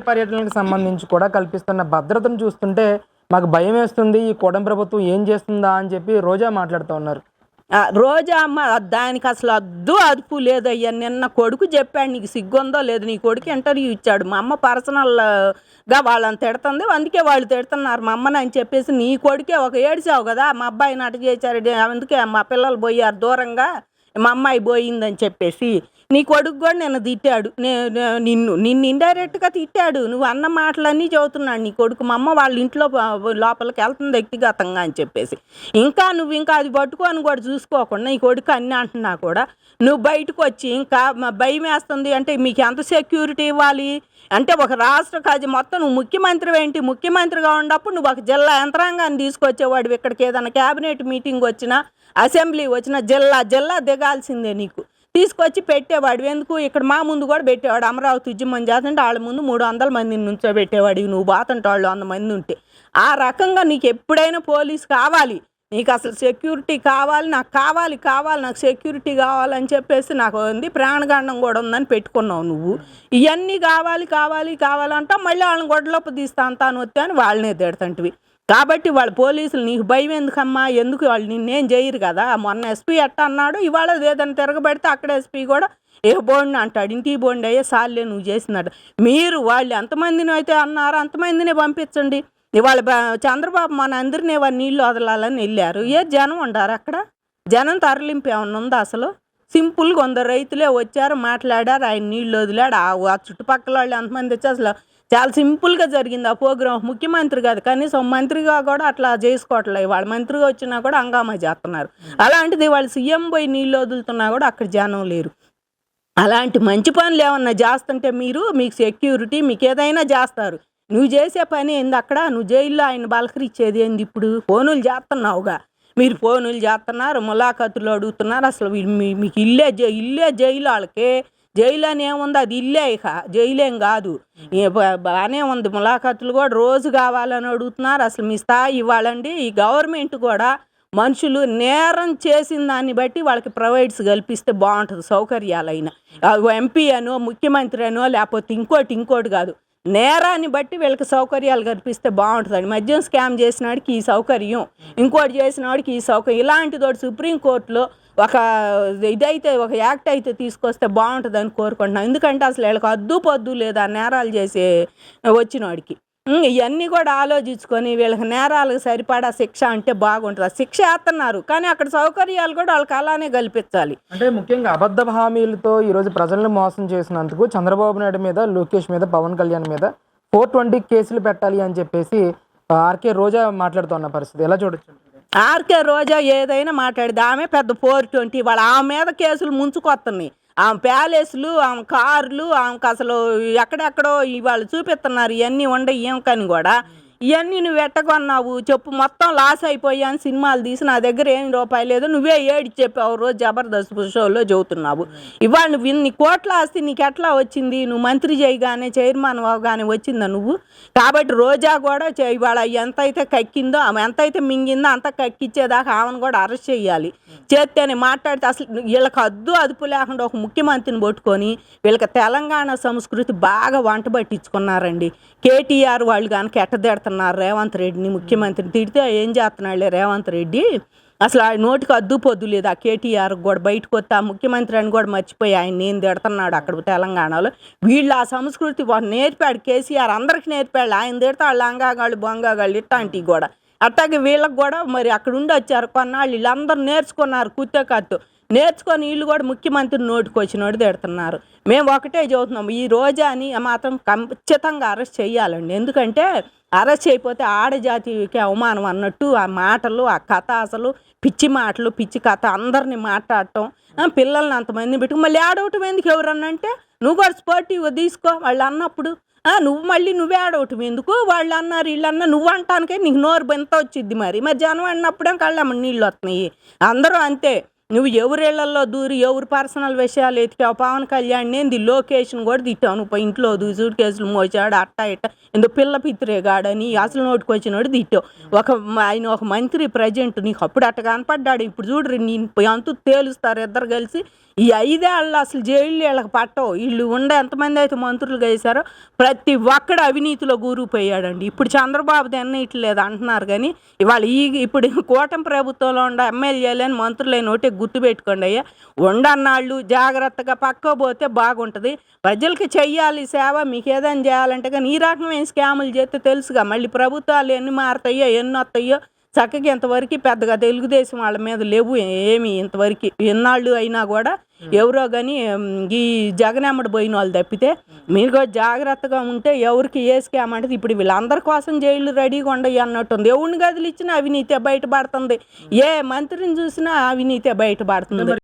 పర్యటనలకు సంబంధించి కూడా కల్పిస్తున్న భద్రతను చూస్తుంటే మాకు భయం వేస్తుంది ఈ కోడం ప్రభుత్వం ఏం చేస్తుందా అని చెప్పి రోజా మాట్లాడుతూ ఉన్నారు. రోజా అమ్మ దానికి అసలు అద్దు అదుపు లేదయ్యా నిన్న కొడుకు చెప్పాడు నీకు సిగ్గుందో లేదు నీ కొడుకు ఇంటర్వ్యూ ఇచ్చాడు. మా అమ్మ పర్సనల్గా వాళ్ళని తిడుతుంది అందుకే వాళ్ళు తిడుతున్నారు. మా అమ్మని అని చెప్పేసి నీ కొడుకే ఒక ఏడిచావు కదా మా అబ్బాయి నట చేశారు అందుకే మా పిల్లలు పోయారు దూరంగా మా అమ్మాయి పోయిందని చెప్పేసి. నీ కొడుకు కూడా నిన్ను తిట్టాడు. నిన్ను నిన్ను ఇండైరెక్ట్గా తిట్టాడు. నువ్వు అన్న మాటలన్నీ చదువుతున్నాడు నీ కొడుకు. మా అమ్మ వాళ్ళ ఇంట్లో లోపలికి వెళ్తుంది వ్యక్తిగతంగా అని చెప్పేసి. ఇంకా నువ్వు ఇంకా అది పట్టుకొని కూడా చూసుకోకుండా నీ కొడుకు అన్నీ అంటున్నా కూడా నువ్వు బయటకు వచ్చి ఇంకా భయం వేస్తుంది అంటే మీకు ఎంత సెక్యూరిటీ ఇవ్వాలి? అంటే ఒక రాష్ట్ర ఖజ మొత్తం నువ్వు ముఖ్యమంత్రి ఏంటి? ముఖ్యమంత్రిగా ఉన్నప్పుడు నువ్వు ఒక జిల్లా యంత్రాంగాన్ని తీసుకొచ్చేవాడు ఇక్కడికి ఏదైనా క్యాబినెట్ మీటింగ్ వచ్చినా అసెంబ్లీ వచ్చినా జిల్లా జిల్లా దిగాల్సిందే నీకు. తీసుకొచ్చి పెట్టేవాడు ఎందుకు? ఇక్కడ మా ముందు కూడా పెట్టేవాడు అమరావతి ఉద్యమం చేస్తుంటే వాళ్ళ ముందు మూడు వందల మందిని నుంచో పెట్టేవాడు నువ్వు బాతంటే వాళ్ళు వంద మంది ఉంటే. ఆ రకంగా నీకు ఎప్పుడైనా పోలీస్ కావాలి. నీకు అసలు సెక్యూరిటీ కావాలి నాకు కావాలి కావాలి నాకు సెక్యూరిటీ కావాలని చెప్పేసి నాకు ఉంది. ప్రాణగండం కూడా ఉందని పెట్టుకున్నావు నువ్వు. ఇవన్నీ కావాలి కావాలి కావాలంటా మళ్ళీ వాళ్ళని గొడవలోపు తీస్తా అంతాను వస్తే అని వాళ్ళనే తిడతంటివి. కాబట్టి వాళ్ళ పోలీసులు నీకు భయం ఎందుకమ్మా? ఎందుకు వాళ్ళు నిన్నేం చేయరు కదా? మొన్న ఎస్పీ ఎట్ట అన్నాడు? ఇవాళ ఏదైనా తిరగబడితే అక్కడ ఎస్పీ కూడా ఏ బోండి అంటాడు ఇంటికి బోండి అయ్యే సార్లే నువ్వు చేసినట్టు మీరు వాళ్ళు ఎంతమందిని అయితే అన్నారో అంతమందిని పంపించండి. ఇవాళ చంద్రబాబు మన అందరినీ వాళ్ళు నీళ్ళు వదలాలని వెళ్ళారు. ఏ జనం ఉండారు అక్కడ? జనం తరలింపు ఏమన్నా ఉందా అసలు? సింపుల్గా కొందరు రైతులే వచ్చారు మాట్లాడారు ఆయన నీళ్ళు వదిలాడు. ఆ చుట్టుపక్కల వాళ్ళు ఎంతమంది వచ్చి అసలు? చాలా సింపుల్గా జరిగింది. ఆ ప్రోగ్రామ్ ముఖ్యమంత్రి కాదు కనీసం మంత్రిగా కూడా అట్లా చేసుకోవట్లేదు. వాళ్ళ మంత్రిగా వచ్చినా కూడా హంగామా చేస్తున్నారు. అలాంటిది వాళ్ళు సీఎం పోయి నీళ్ళు వదులుతున్నా కూడా అక్కడ జనం లేరు. అలాంటి మంచి పనులు ఏమన్నా చేస్తుంటే మీరు మీకు సెక్యూరిటీ మీకు ఏదైనా చేస్తారు. నువ్వు చేసే పని ఏంది అక్కడ? నువ్వు జైల్లో ఆయన బలకరిచ్చేది ఏంది ఇప్పుడు? ఫోనులు చేస్తున్నావుగా. మీరు ఫోనులు చేస్తున్నారు ములాఖతులు అడుగుతున్నారు. అసలు మీకు ఇల్లే జై- ఇల్లే జైలు వాళ్ళకి. జైలు అని ఏముంది అది ఇల్లే ఇక జైలేం కాదు. బాగానే ఉంది ములాఖతులు కూడా రోజు కావాలని అడుగుతున్నారు. అసలు మీ స్థాయి ఇవ్వాలండి. ఈ గవర్నమెంట్ కూడా మనుషులు నేరం చేసిన దాన్ని బట్టి వాళ్ళకి ప్రొవైడ్స్ కల్పిస్తే బాగుంటుంది సౌకర్యాలైన. ఎంపీ అనో ముఖ్యమంత్రి అనో లేకపోతే ఇంకోటి ఇంకోటి కాదు. నేరాన్ని బట్టి వీళ్ళకి సౌకర్యాలు కల్పిస్తే బాగుంటుందండి. మద్యం స్కామ్ చేసినాడికి ఈ సౌకర్యం ఇంకోటి చేసినవాడికి ఈ సౌకర్యం. ఇలాంటిదోటి సుప్రీంకోర్టులో ఒక ఇదైతే ఒక యాక్ట్ అయితే తీసుకొస్తే బాగుంటుందని కోరుకుంటున్నాం. ఎందుకంటే అసలు వీళ్ళకి అద్దు పొద్దు లేదా నేరాలు చేసే వచ్చినవాడికి ఇవన్నీ కూడా ఆలోచించుకొని వీళ్ళకి నేరాలకు సరిపడా శిక్ష అంటే బాగుంటుంది. ఆ శిక్ష వేస్తున్నారు కానీ అక్కడ సౌకర్యాలు కూడా వాళ్ళకి అలానే కల్పించాలి. అంటే ముఖ్యంగా అబద్ధ హామీలతో ఈరోజు ప్రజలను మోసం చేసినందుకు చంద్రబాబు నాయుడు మీద లోకేష్ మీద పవన్ కళ్యాణ్ మీద ఫోర్ ట్వంటీ కేసులు పెట్టాలి అని చెప్పేసి ఆర్కే రోజా మాట్లాడుతున్న పరిస్థితి. ఎలా చూడొచ్చు? ఆర్కే రోజా ఏదైనా మాట్లాడింది ఆమె పెద్ద ఫోర్ ట్వంటీ వాళ్ళ ఆమె మీద కేసులు ముంచుకొస్తున్నాయి ఆమె ప్యాలెస్లు ఆమె కార్లు ఆమెకు అసలు ఎక్కడెక్కడో ఇవాళ చూపిస్తున్నారు. ఇవన్నీ ఉండే ఏం కానీ కూడా. ఇవన్నీ నువ్వు ఎట్టకొన్నావు చెప్పు మొత్తం లాస్ అయిపోయాను సినిమాలు తీసి నా దగ్గర ఏం రూపాయి లేదు. నువ్వే ఏడి చెప్పావు రోజు జబర్దస్త్ షోలో చెబుతున్నావు ఇవాళ నువ్వు ఇన్ని కోట్ల ఆస్తి నీకు ఎట్లా వచ్చింది? నువ్వు మంత్రి చేయగానే చైర్మన్ అవగానే వచ్చిందా నువ్వు? కాబట్టి రోజా కూడా చే- ఇవాళ ఎంత అయితే కక్కిందో ఆమె ఎంతైతే మింగిందో అంత కక్కిచ్చేదాకా ఆమెను కూడా అరెస్ట్ చేయాలి. చేస్తేనే మాట్లాడితే అసలు వీళ్ళకి అద్దు అదుపు లేకుండా ఒక ముఖ్యమంత్రిని పట్టుకొని వీళ్ళకి తెలంగాణ సంస్కృతి బాగా వంట పట్టించుకున్నారండి. కేటీఆర్ వాళ్ళు కనుక ఎట్ట చేస్తున్నారు రేవంత్ రెడ్డిని ముఖ్యమంత్రిని. తిడితే ఏం చేస్తున్నాడులే రేవంత్ రెడ్డి? అసలు ఆ నోటికి అద్దుపోద్దు లేదు. ఆ కేటీఆర్ కూడా బయటకు వస్తే ఆ ముఖ్యమంత్రి అని కూడా మర్చిపోయి ఆయన నేను తిడుతున్నాడు అక్కడ తెలంగాణలో. వీళ్ళు ఆ సంస్కృతి నేర్పాడు కేసీఆర్. అందరికి నేర్పాడు. ఆయన తిడతా వాళ్ళు అంగాగాళ్ళు బొంగాగాళ్ళు ఇట్లాంటివి కూడా. అట్లాగే వీళ్ళకి కూడా మరి అక్కడ ఉండి వచ్చారు. కొన్నాళ్ళు వీళ్ళందరూ నేర్చుకున్నారు కుత్తే కత్తు. నేర్చుకొని వీళ్ళు కూడా ముఖ్యమంత్రి నోటికి వచ్చినోడు తిడుతున్నారు. మేము ఒకటే చదువుతున్నాం ఈ రోజాని మాత్రం ఖచ్చితంగా అరెస్ట్ చేయాలండి. ఎందుకంటే అరెస్ట్ అయిపోతే ఆడజాతికి అవమానం అన్నట్టు ఆ మాటలు ఆ కథ అసలు పిచ్చి మాటలు పిచ్చి కథ అందరిని మాట్లాడటం పిల్లల్ని అంతమంది పెట్టుకు మళ్ళీ ఆడవటం ఎందుకు ఎవరన్నంటే నువ్వు కూడా స్పోర్టివ్గా తీసుకో వాళ్ళు అన్నప్పుడు నువ్వు మళ్ళీ నువ్వే ఆడవటం ఎందుకు? వాళ్ళు అన్నారు వీళ్ళన్నా నువ్వు అంటానికే నీకు నోరు ఎంత వచ్చింది మరి. మరి జనం అన్నప్పుడే కళ్ళమ్మ నీళ్ళు వస్తున్నాయి. అందరూ అంతే. నువ్వు ఎవరిళ్ళలో దూరి ఎవరి పర్సనల్ విషయాలు ఎతికావు పవన్ కళ్యాణ్ ఏంది? లొకేషన్ కూడా తిట్టావు నువ్వు. పోయి ఇంట్లో సూట్ కేసులు మోసాడు అట్ట ఇట్ట. ఎందుకు పిల్ల పిత్రేగాడని అసలు నోటికి వచ్చినోడు తిట్టావు. ఒక ఆయన ఒక మంత్రి ప్రజెంట్ నీకు అప్పుడు అట్ట కనపడ్డాడు. ఇప్పుడు చూడరు నేను అంతు తేలుస్తారు ఇద్దరు కలిసి. ఈ ఐదేళ్ళు అసలు జైలు వీళ్ళకి పట్టవు. వీళ్ళు ఉండే ఎంతమంది అయితే మంత్రులుగా వేశారో ప్రతి ఒక్కడు అవినీతిలో కూరుకుపోయాడండి ఇప్పుడు చంద్రబాబు తిన్నట్లేదు అంటున్నారు కానీ ఇవాళ ఈ ఇప్పుడు కూటమి ప్రభుత్వంలో ఉండే ఎమ్మెల్యేలని మంత్రులైన ఒకటి గుర్తుపెట్టుకోండి అయ్యా. ఉండన్నాళ్ళు జాగ్రత్తగా పక్క పోతే బాగుంటుంది. ప్రజలకి చెయ్యాలి సేవ మీకు ఏదైనా చేయాలంటే కానీ ఈ రకమైన స్కాములు చేస్తే తెలుసుగా. మళ్ళీ ప్రభుత్వాలు ఎన్ని మారుతాయో ఎన్ని వస్తాయో చక్కగా ఇంతవరకు పెద్దగా తెలుగుదేశం వాళ్ళ మీద లేవు ఏమి ఇంతవరకు. ఎన్నాళ్ళు అయినా కూడా ఎవరో కానీ ఈ జగనమ్మడి పోయిన వాళ్ళు తప్పితే మీరు జాగ్రత్తగా ఉంటే ఎవరికి ఏ స్కామ్ అంటే ఇప్పుడు వీళ్ళందరి కోసం జైలు రెడీగా ఉండయి అన్నట్టుంది. ఎవరిని గదిలు ఇచ్చినా అవినీతే బయటపడుతుంది ఏ మంత్రిని చూసినా అవినీతే బయటపడుతుంది